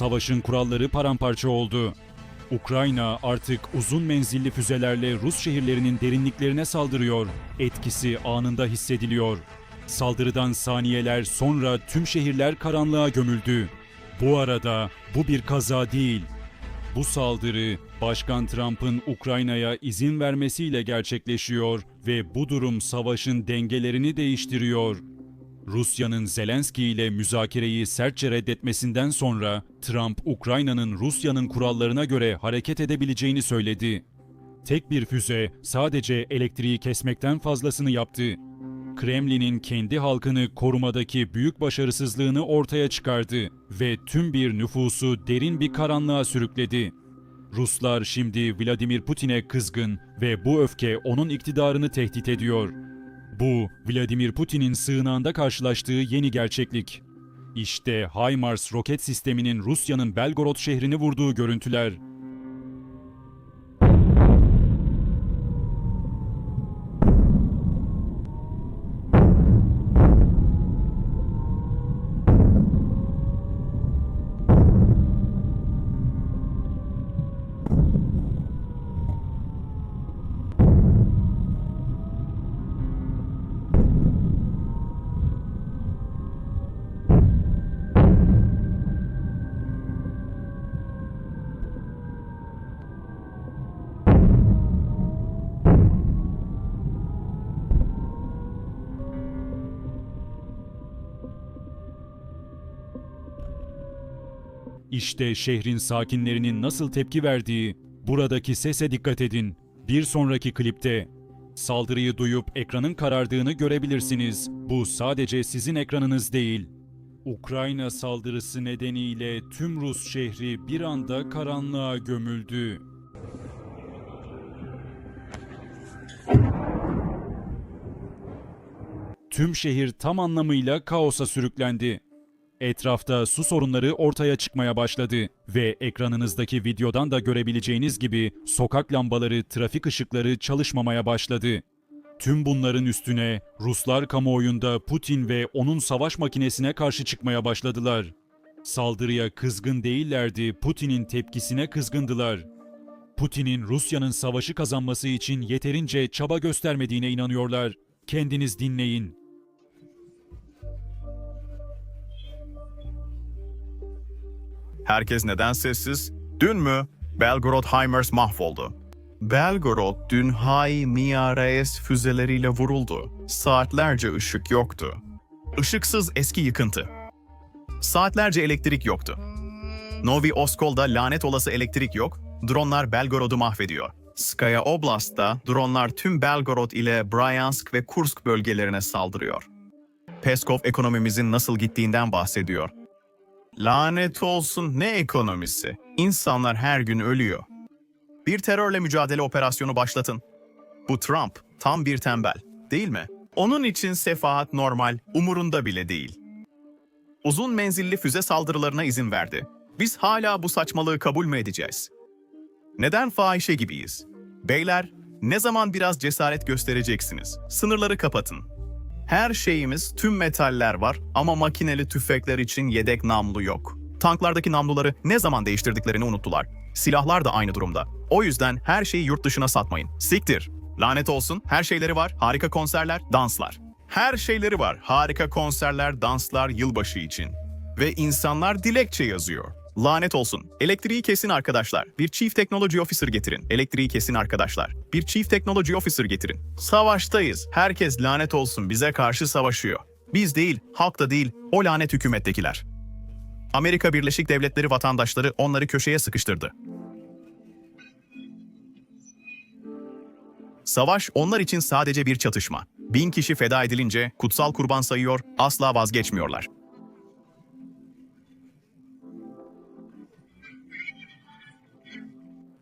savaşın kuralları paramparça oldu. Ukrayna artık uzun menzilli füzelerle Rus şehirlerinin derinliklerine saldırıyor. Etkisi anında hissediliyor. Saldırıdan saniyeler sonra tüm şehirler karanlığa gömüldü. Bu arada bu bir kaza değil. Bu saldırı Başkan Trump'ın Ukrayna'ya izin vermesiyle gerçekleşiyor ve bu durum savaşın dengelerini değiştiriyor. Rusya'nın Zelenski ile müzakereyi sertçe reddetmesinden sonra Trump Ukrayna'nın Rusya'nın kurallarına göre hareket edebileceğini söyledi. Tek bir füze sadece elektriği kesmekten fazlasını yaptı. Kremlin'in kendi halkını korumadaki büyük başarısızlığını ortaya çıkardı ve tüm bir nüfusu derin bir karanlığa sürükledi. Ruslar şimdi Vladimir Putin'e kızgın ve bu öfke onun iktidarını tehdit ediyor. Bu, Vladimir Putin'in sığınağında karşılaştığı yeni gerçeklik. İşte HIMARS roket sisteminin Rusya'nın Belgorod şehrini vurduğu görüntüler. İşte şehrin sakinlerinin nasıl tepki verdiği, buradaki sese dikkat edin. Bir sonraki klipte saldırıyı duyup ekranın karardığını görebilirsiniz. Bu sadece sizin ekranınız değil. Ukrayna saldırısı nedeniyle tüm Rus şehri bir anda karanlığa gömüldü. Tüm şehir tam anlamıyla kaosa sürüklendi. Etrafta su sorunları ortaya çıkmaya başladı ve ekranınızdaki videodan da görebileceğiniz gibi sokak lambaları, trafik ışıkları çalışmamaya başladı. Tüm bunların üstüne Ruslar kamuoyunda Putin ve onun savaş makinesine karşı çıkmaya başladılar. Saldırıya kızgın değillerdi, Putin'in tepkisine kızgındılar. Putin'in Rusya'nın savaşı kazanması için yeterince çaba göstermediğine inanıyorlar. Kendiniz dinleyin. Herkes neden sessiz? Dün mü? Belgorod HIMARS mahvoldu. Belgorod dün HIMARS füzeleriyle vuruldu. Saatlerce ışık yoktu. Işıksız eski yıkıntı. Saatlerce elektrik yoktu. Novi Oskol'da lanet olası elektrik yok, dronlar Belgorod'u mahvediyor. Skaya Oblast'ta dronlar tüm Belgorod ile Bryansk ve Kursk bölgelerine saldırıyor. Peskov ekonomimizin nasıl gittiğinden bahsediyor. Lanet olsun ne ekonomisi? İnsanlar her gün ölüyor. Bir terörle mücadele operasyonu başlatın. Bu Trump tam bir tembel, değil mi? Onun için sefahat normal, umurunda bile değil. Uzun menzilli füze saldırılarına izin verdi. Biz hala bu saçmalığı kabul mü edeceğiz? Neden fahişe gibiyiz? Beyler, ne zaman biraz cesaret göstereceksiniz? Sınırları kapatın. Her şeyimiz tüm metaller var ama makineli tüfekler için yedek namlu yok. Tanklardaki namluları ne zaman değiştirdiklerini unuttular. Silahlar da aynı durumda. O yüzden her şeyi yurt dışına satmayın. Siktir. Lanet olsun. Her şeyleri var. Harika konserler, danslar. Her şeyleri var. Harika konserler, danslar yılbaşı için. Ve insanlar dilekçe yazıyor. Lanet olsun. Elektriği kesin arkadaşlar. Bir Chief Technology Officer getirin. Elektriği kesin arkadaşlar. Bir Chief Technology Officer getirin. Savaştayız. Herkes lanet olsun bize karşı savaşıyor. Biz değil, halk da değil, o lanet hükümettekiler. Amerika Birleşik Devletleri vatandaşları onları köşeye sıkıştırdı. Savaş onlar için sadece bir çatışma. Bin kişi feda edilince kutsal kurban sayıyor, asla vazgeçmiyorlar.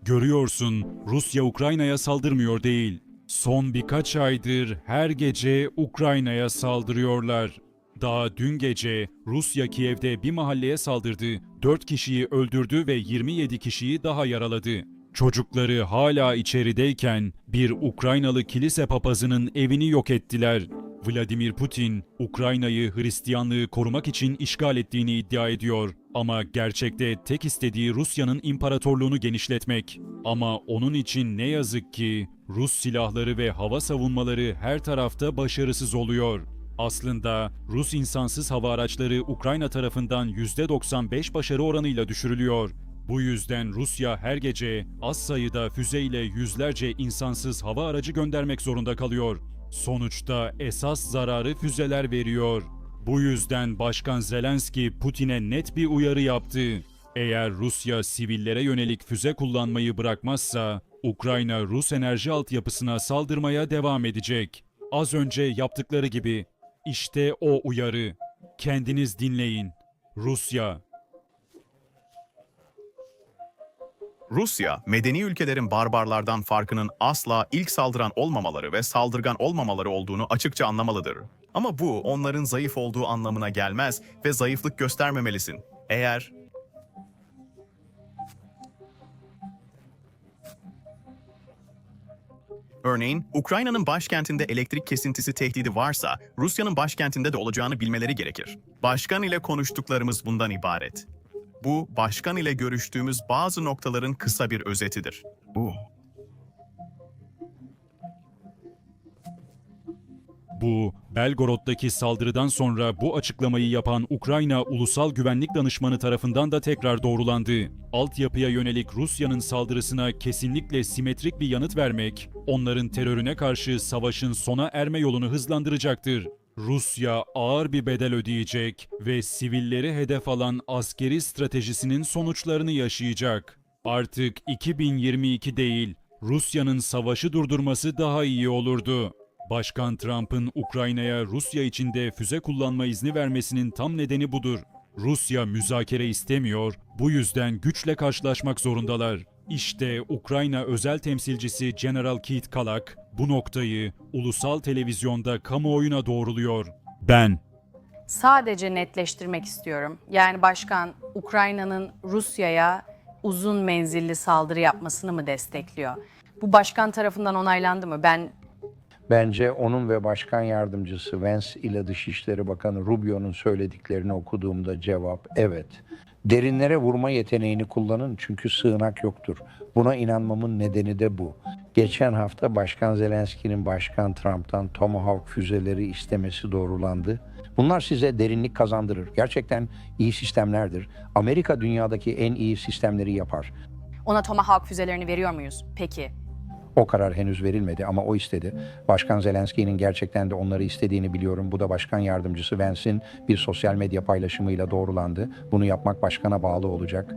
Görüyorsun, Rusya Ukrayna'ya saldırmıyor değil. Son birkaç aydır her gece Ukrayna'ya saldırıyorlar. Daha dün gece Rusya Kiev'de bir mahalleye saldırdı, 4 kişiyi öldürdü ve 27 kişiyi daha yaraladı. Çocukları hala içerideyken bir Ukraynalı kilise papazının evini yok ettiler. Vladimir Putin, Ukrayna'yı Hristiyanlığı korumak için işgal ettiğini iddia ediyor. Ama gerçekte tek istediği Rusya'nın imparatorluğunu genişletmek. Ama onun için ne yazık ki Rus silahları ve hava savunmaları her tarafta başarısız oluyor. Aslında Rus insansız hava araçları Ukrayna tarafından %95 başarı oranıyla düşürülüyor. Bu yüzden Rusya her gece az sayıda füzeyle yüzlerce insansız hava aracı göndermek zorunda kalıyor. Sonuçta esas zararı füzeler veriyor. Bu yüzden Başkan Zelenski Putin'e net bir uyarı yaptı. Eğer Rusya sivillere yönelik füze kullanmayı bırakmazsa Ukrayna Rus enerji altyapısına saldırmaya devam edecek. Az önce yaptıkları gibi işte o uyarı. Kendiniz dinleyin. Rusya Rusya, medeni ülkelerin barbarlardan farkının asla ilk saldıran olmamaları ve saldırgan olmamaları olduğunu açıkça anlamalıdır. Ama bu onların zayıf olduğu anlamına gelmez ve zayıflık göstermemelisin. Eğer Örneğin, Ukrayna'nın başkentinde elektrik kesintisi tehdidi varsa, Rusya'nın başkentinde de olacağını bilmeleri gerekir. Başkan ile konuştuklarımız bundan ibaret. Bu, başkan ile görüştüğümüz bazı noktaların kısa bir özetidir. Bu. Bu, Belgorod'daki saldırıdan sonra bu açıklamayı yapan Ukrayna Ulusal Güvenlik Danışmanı tarafından da tekrar doğrulandı. Altyapıya yönelik Rusya'nın saldırısına kesinlikle simetrik bir yanıt vermek, onların terörüne karşı savaşın sona erme yolunu hızlandıracaktır. Rusya ağır bir bedel ödeyecek ve sivilleri hedef alan askeri stratejisinin sonuçlarını yaşayacak. Artık 2022 değil, Rusya'nın savaşı durdurması daha iyi olurdu. Başkan Trump'ın Ukrayna'ya Rusya içinde füze kullanma izni vermesinin tam nedeni budur. Rusya müzakere istemiyor, bu yüzden güçle karşılaşmak zorundalar. İşte Ukrayna özel temsilcisi General Keith Kalak bu noktayı ulusal televizyonda kamuoyuna doğruluyor. Ben Sadece netleştirmek istiyorum. Yani başkan Ukrayna'nın Rusya'ya uzun menzilli saldırı yapmasını mı destekliyor? Bu başkan tarafından onaylandı mı? Ben Bence onun ve başkan yardımcısı Vance ile Dışişleri Bakanı Rubio'nun söylediklerini okuduğumda cevap evet. Derinlere vurma yeteneğini kullanın çünkü sığınak yoktur. Buna inanmamın nedeni de bu. Geçen hafta Başkan Zelenski'nin Başkan Trump'tan Tomahawk füzeleri istemesi doğrulandı. Bunlar size derinlik kazandırır. Gerçekten iyi sistemlerdir. Amerika dünyadaki en iyi sistemleri yapar. ona Tomahawk füzelerini veriyor muyuz? Peki. O karar henüz verilmedi ama o istedi. Başkan Zelenski'nin gerçekten de onları istediğini biliyorum. Bu da başkan yardımcısı Vance'in bir sosyal medya paylaşımıyla doğrulandı. Bunu yapmak başkana bağlı olacak.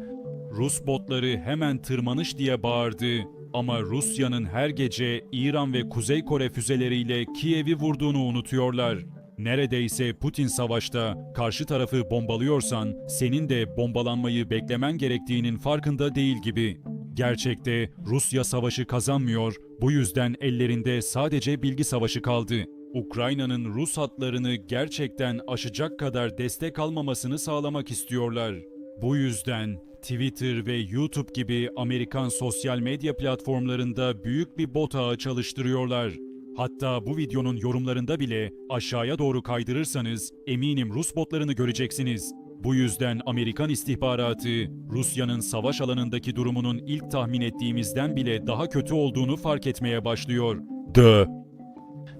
Rus botları hemen tırmanış diye bağırdı. Ama Rusya'nın her gece İran ve Kuzey Kore füzeleriyle Kiev'i vurduğunu unutuyorlar. Neredeyse Putin savaşta karşı tarafı bombalıyorsan senin de bombalanmayı beklemen gerektiğinin farkında değil gibi. Gerçekte Rusya savaşı kazanmıyor, bu yüzden ellerinde sadece bilgi savaşı kaldı. Ukrayna'nın Rus hatlarını gerçekten aşacak kadar destek almamasını sağlamak istiyorlar. Bu yüzden Twitter ve YouTube gibi Amerikan sosyal medya platformlarında büyük bir bot ağı çalıştırıyorlar. Hatta bu videonun yorumlarında bile aşağıya doğru kaydırırsanız eminim Rus botlarını göreceksiniz. Bu yüzden Amerikan istihbaratı Rusya'nın savaş alanındaki durumunun ilk tahmin ettiğimizden bile daha kötü olduğunu fark etmeye başlıyor. The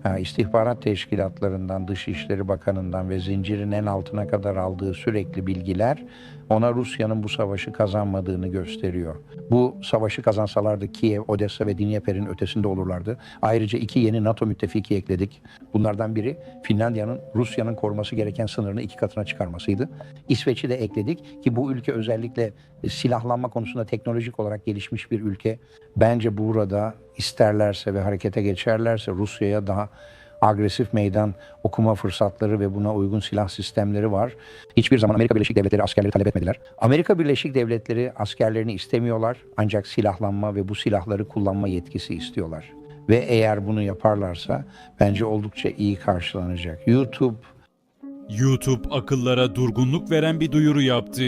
Ha, istihbarat teşkilatlarından, Dışişleri Bakanı'ndan ve zincirin en altına kadar aldığı sürekli bilgiler ona Rusya'nın bu savaşı kazanmadığını gösteriyor. Bu savaşı kazansalardı Kiev, Odessa ve Dnieper'in ötesinde olurlardı. Ayrıca iki yeni NATO müttefiki ekledik. Bunlardan biri Finlandiya'nın Rusya'nın koruması gereken sınırını iki katına çıkarmasıydı. İsveç'i de ekledik ki bu ülke özellikle silahlanma konusunda teknolojik olarak gelişmiş bir ülke. Bence burada isterlerse ve harekete geçerlerse Rusya'ya daha agresif meydan okuma fırsatları ve buna uygun silah sistemleri var. Hiçbir zaman Amerika Birleşik Devletleri askerleri talep etmediler. Amerika Birleşik Devletleri askerlerini istemiyorlar ancak silahlanma ve bu silahları kullanma yetkisi istiyorlar. Ve eğer bunu yaparlarsa bence oldukça iyi karşılanacak. YouTube YouTube akıllara durgunluk veren bir duyuru yaptı.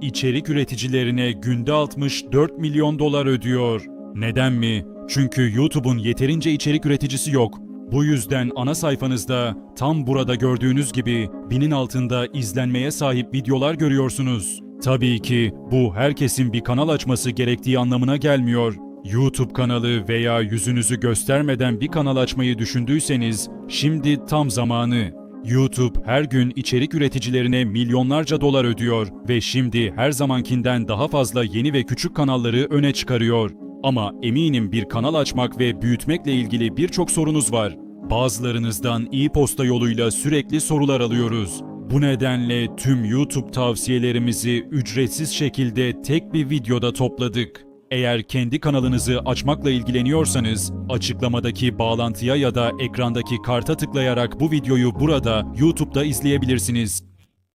İçerik üreticilerine günde 64 milyon dolar ödüyor. Neden mi? Çünkü YouTube'un yeterince içerik üreticisi yok. Bu yüzden ana sayfanızda tam burada gördüğünüz gibi binin altında izlenmeye sahip videolar görüyorsunuz. Tabii ki bu herkesin bir kanal açması gerektiği anlamına gelmiyor. YouTube kanalı veya yüzünüzü göstermeden bir kanal açmayı düşündüyseniz şimdi tam zamanı. YouTube her gün içerik üreticilerine milyonlarca dolar ödüyor ve şimdi her zamankinden daha fazla yeni ve küçük kanalları öne çıkarıyor. Ama eminim bir kanal açmak ve büyütmekle ilgili birçok sorunuz var. Bazılarınızdan e-posta yoluyla sürekli sorular alıyoruz. Bu nedenle tüm YouTube tavsiyelerimizi ücretsiz şekilde tek bir videoda topladık. Eğer kendi kanalınızı açmakla ilgileniyorsanız, açıklamadaki bağlantıya ya da ekrandaki karta tıklayarak bu videoyu burada YouTube'da izleyebilirsiniz.